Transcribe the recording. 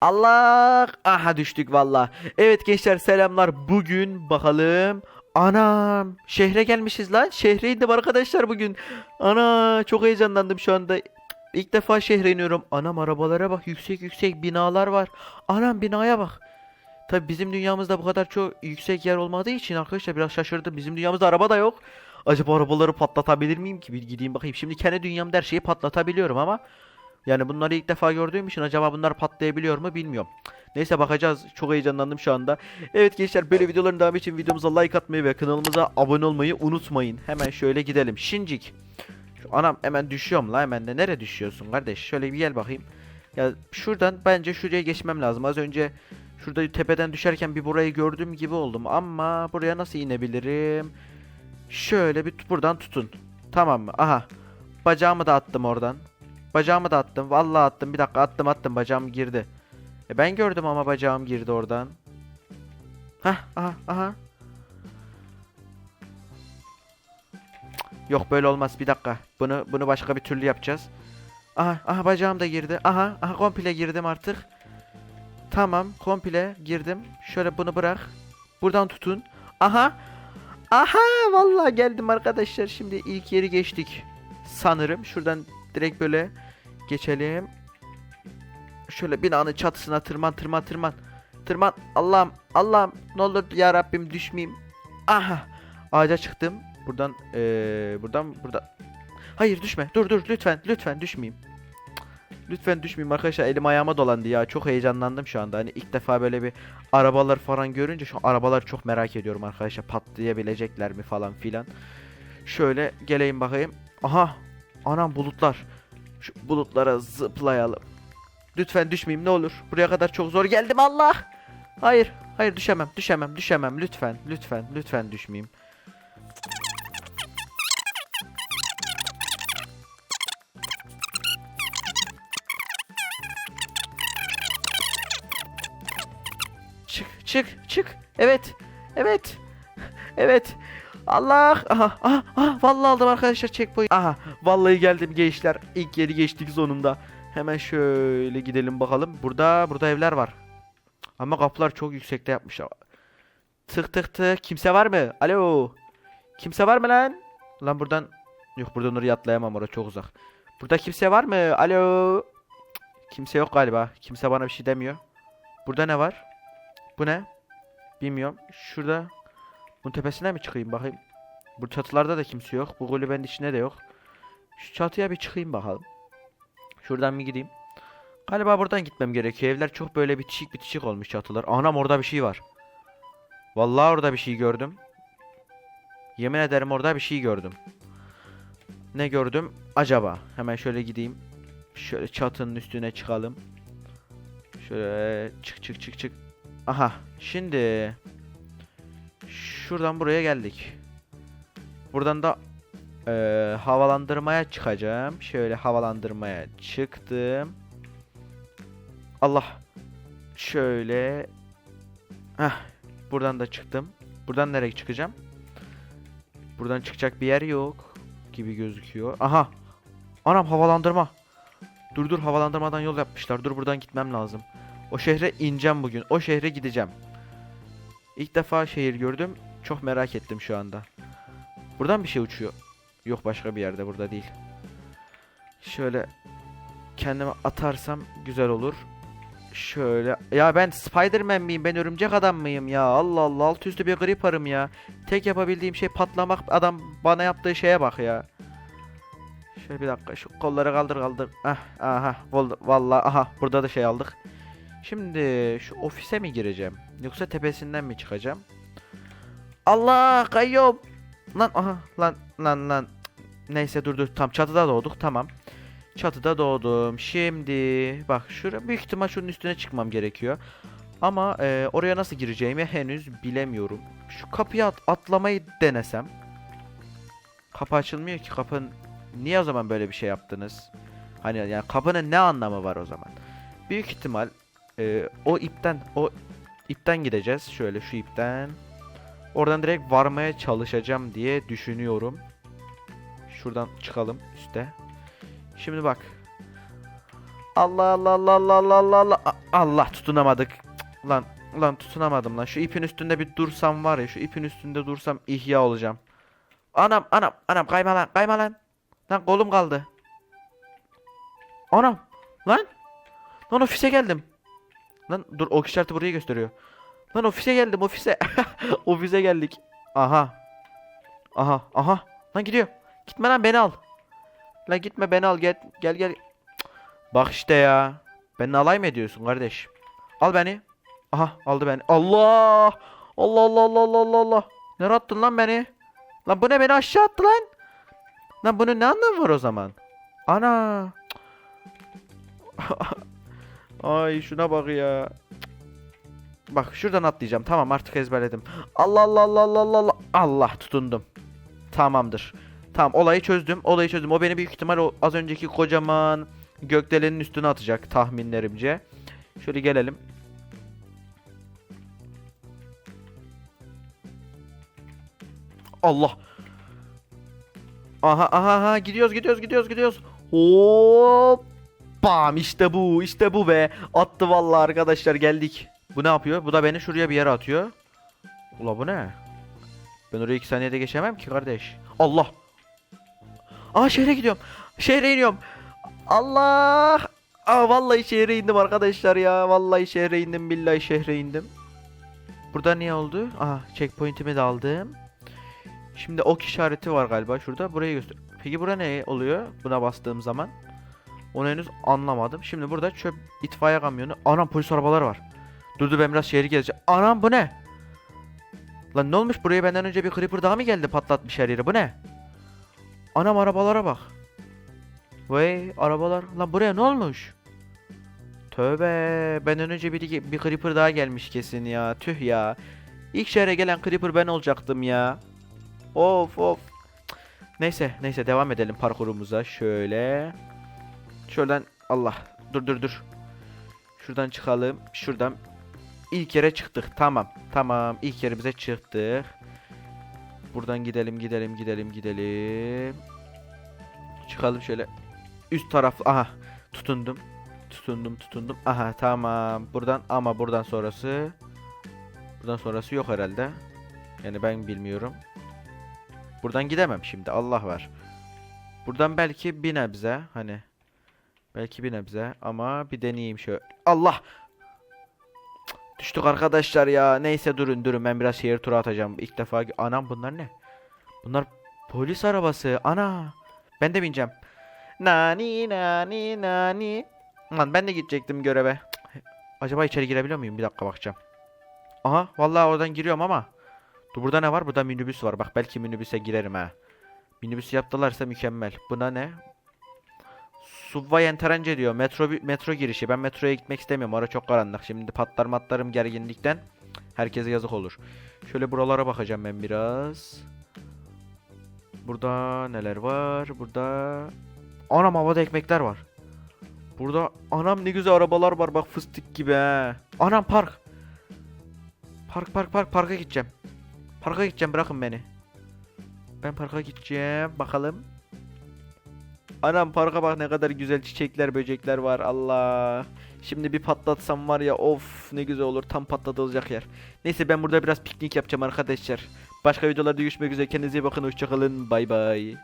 Allah! Aha düştük valla. Evet gençler selamlar. Bugün bakalım. Anam! Şehre gelmişiz lan. Şehre indim arkadaşlar bugün. Ana! Çok heyecanlandım şu anda. İlk defa şehre iniyorum. Anam arabalara bak. Yüksek yüksek binalar var. Anam binaya bak. Tabi bizim dünyamızda bu kadar çok yüksek yer olmadığı için arkadaşlar biraz şaşırdım. Bizim dünyamızda araba da yok. Acaba arabaları patlatabilir miyim ki? Bir gideyim bakayım. Şimdi kendi dünyamda her şeyi patlatabiliyorum ama yani bunları ilk defa gördüğüm için acaba bunlar patlayabiliyor mu bilmiyorum. Neyse bakacağız. Çok heyecanlandım şu anda. Evet gençler böyle videoların devamı için videomuza like atmayı ve kanalımıza abone olmayı unutmayın. Hemen şöyle gidelim. Şincik. Şu anam hemen düşüyorum la hemen de. Nereye düşüyorsun kardeş? Şöyle bir gel bakayım. Ya şuradan bence şuraya geçmem lazım. Az önce şurada tepeden düşerken bir burayı gördüğüm gibi oldum. Ama buraya nasıl inebilirim? Şöyle bir buradan tutun. Tamam mı? Aha. Bacağımı da attım oradan. Bacağımı da attım. Vallahi attım. Bir dakika attım attım. Bacağım girdi. E ben gördüm ama bacağım girdi oradan. Hah aha aha. Yok böyle olmaz. Bir dakika. Bunu bunu başka bir türlü yapacağız. Aha aha bacağım da girdi. Aha aha komple girdim artık. Tamam komple girdim. Şöyle bunu bırak. Buradan tutun. Aha. Aha vallahi geldim arkadaşlar. Şimdi ilk yeri geçtik. Sanırım şuradan direkt böyle geçelim. Şöyle binanın çatısına tırman tırman tırman. Tırman. Allah'ım Allah'ım ne olur ya Rabbim düşmeyeyim. Aha. Ağaca çıktım. Buradan eee buradan burada. Hayır düşme. Dur dur lütfen lütfen düşmeyeyim. Lütfen düşmeyeyim arkadaşlar elim ayağıma dolandı ya çok heyecanlandım şu anda hani ilk defa böyle bir arabalar falan görünce şu arabaları çok merak ediyorum arkadaşlar patlayabilecekler mi falan filan. Şöyle geleyim bakayım. Aha anam bulutlar. Şu bulutlara zıplayalım. Lütfen düşmeyeyim ne olur. Buraya kadar çok zor geldim Allah. Hayır hayır düşemem düşemem düşemem lütfen lütfen lütfen düşmeyeyim. Çık çık çık. Evet. Evet. Evet. Allah. Aha, aha, aha. Vallahi aldım arkadaşlar checkpoint. Aha. Vallahi geldim gençler. İlk yeri geçtik sonunda. Hemen şöyle gidelim bakalım. Burada burada evler var. Ama kapılar çok yüksekte yapmışlar. Tık tık tık. Kimse var mı? Alo. Kimse var mı lan? Lan buradan Yok buradan oraya atlayamam orası çok uzak. Burada kimse var mı? Alo. Kimse yok galiba. Kimse bana bir şey demiyor. Burada ne var? Bu ne? Bilmiyorum. Şurada. Bunun tepesine mi çıkayım bakayım? Bu çatılarda da kimse yok. Bu kulübenin içinde de yok. Şu çatıya bir çıkayım bakalım. Şuradan bir gideyim. Galiba buradan gitmem gerekiyor. Evler çok böyle bitişik bitişik olmuş çatılar. Anam orada bir şey var. Vallahi orada bir şey gördüm. Yemin ederim orada bir şey gördüm. Ne gördüm acaba? Hemen şöyle gideyim. Şöyle çatının üstüne çıkalım. Şöyle çık çık çık çık. Aha şimdi şuradan buraya geldik. Buradan da eee, havalandırmaya çıkacağım. Şöyle havalandırmaya çıktım. Allah. Şöyle. Heh. Buradan da çıktım. Buradan nereye çıkacağım? Buradan çıkacak bir yer yok gibi gözüküyor. Aha. Anam havalandırma. Dur dur havalandırmadan yol yapmışlar. Dur buradan gitmem lazım. O şehre ineceğim bugün. O şehre gideceğim. İlk defa şehir gördüm. Çok merak ettim şu anda. Buradan bir şey uçuyor. Yok başka bir yerde burada değil. Şöyle kendime atarsam güzel olur. Şöyle. Ya ben Spider-Man miyim? Ben örümcek adam mıyım ya? Allah Allah. Alt üstü bir griparım ya. Tek yapabildiğim şey patlamak. Adam bana yaptığı şeye bak ya. Şöyle bir dakika. Şu kolları kaldır kaldır. Ah, aha. Val- Vallahi aha. Burada da şey aldık. Şimdi şu ofise mi gireceğim? Yoksa tepesinden mi çıkacağım? Allah kayıyorum. Lan aha lan lan lan. Neyse dur tam çatıda doğduk tamam. Çatıda doğdum. Şimdi bak şuraya büyük ihtimal şunun üstüne çıkmam gerekiyor. Ama e, oraya nasıl gireceğimi henüz bilemiyorum. Şu kapıya at- atlamayı denesem. Kapı açılmıyor ki kapın. Niye o zaman böyle bir şey yaptınız? Hani yani kapının ne anlamı var o zaman? Büyük ihtimal e, o ipten o ipten gideceğiz. Şöyle şu ipten. Oradan direkt varmaya çalışacağım diye düşünüyorum. Şuradan çıkalım üste. Şimdi bak. Allah Allah Allah Allah Allah Allah Allah. Allah tutunamadık. Lan lan tutunamadım lan. Şu ipin üstünde bir dursam var ya şu ipin üstünde dursam ihya olacağım. Anam anam anam kayma lan kayma lan. Lan kolum kaldı. Anam lan. Lan ofise geldim. Lan dur ok işareti burayı gösteriyor. Lan ofise geldim ofise. ofise geldik. Aha. Aha aha. Lan gidiyor. Gitme lan beni al. Lan gitme beni al gel gel gel. Cık. Bak işte ya. Beni alay mı ediyorsun kardeş? Al beni. Aha aldı beni. Allah. Allah Allah Allah Allah Allah Allah. Nereye attın lan beni? Lan bu ne beni aşağı attı lan? Lan bunun ne anlamı var o zaman? Ana. Ay şuna bak ya. Bak şuradan atlayacağım. Tamam artık ezberledim. Allah Allah Allah Allah Allah Allah. Allah tutundum. Tamamdır. Tamam olayı çözdüm. Olayı çözdüm. O beni büyük ihtimal o az önceki kocaman gökdelenin üstüne atacak tahminlerimce. Şöyle gelelim. Allah. Aha aha aha gidiyoruz gidiyoruz gidiyoruz gidiyoruz. Hop. Bam işte bu işte bu be. Attı vallahi arkadaşlar geldik. Bu ne yapıyor? Bu da beni şuraya bir yere atıyor. Ula bu ne? Ben oraya 2 saniyede geçemem ki kardeş. Allah. Aa şehre gidiyorum. Şehre iniyorum. Allah. Aa vallahi şehre indim arkadaşlar ya. Vallahi şehre indim. Billahi şehre indim. Burada ne oldu? Aha checkpoint'imi de aldım. Şimdi ok işareti var galiba şurada. Burayı göster. Peki bura ne oluyor? Buna bastığım zaman. Onu henüz anlamadım. Şimdi burada çöp itfaiye kamyonu. Anam polis arabaları var. Dur dur ben biraz şehri gezeceğim. Anam bu ne? Lan ne olmuş buraya benden önce bir creeper daha mı geldi patlatmış her yeri bu ne? Anam arabalara bak. Vay arabalar. Lan buraya ne olmuş? Tövbe benden önce bir, bir creeper daha gelmiş kesin ya. Tüh ya. İlk şehre gelen creeper ben olacaktım ya. Of of. Neyse neyse devam edelim parkurumuza şöyle. Şuradan Allah dur dur dur. Şuradan çıkalım. Şuradan ilk yere çıktık. Tamam. Tamam. İlk yerimize çıktık. Buradan gidelim gidelim gidelim gidelim. Çıkalım şöyle. Üst taraf aha tutundum. Tutundum tutundum. Aha tamam. Buradan ama buradan sonrası buradan sonrası yok herhalde. Yani ben bilmiyorum. Buradan gidemem şimdi. Allah var. Buradan belki bir nebze hani belki bir nebze ama bir deneyeyim şöyle. Allah! Düştük arkadaşlar ya. Neyse durun durun ben biraz şehir turu atacağım. İlk defa anam bunlar ne? Bunlar polis arabası. Ana! Ben de bineceğim. Nani nani nani. Lan ben de gidecektim göreve. Acaba içeri girebiliyor muyum? Bir dakika bakacağım. Aha vallahi oradan giriyorum ama. Dur burada ne var? Burada minibüs var. Bak belki minibüse girerim ha. Minibüs yaptılarsa mükemmel. Buna ne? Subway Enterence diyor. Metro metro girişi. Ben metroya gitmek istemiyorum. Ara çok karanlık. Şimdi patlar matlarım gerginlikten. Herkese yazık olur. Şöyle buralara bakacağım ben biraz. Burada neler var? Burada Anam havada ekmekler var. Burada anam ne güzel arabalar var bak fıstık gibi he. Anam park. Park park park parka gideceğim. Parka gideceğim bırakın beni. Ben parka gideceğim bakalım. Anam parka bak ne kadar güzel çiçekler böcekler var Allah. Şimdi bir patlatsam var ya of ne güzel olur tam patlatılacak yer. Neyse ben burada biraz piknik yapacağım arkadaşlar. Başka videolarda görüşmek üzere kendinize iyi bakın hoşçakalın bay bay.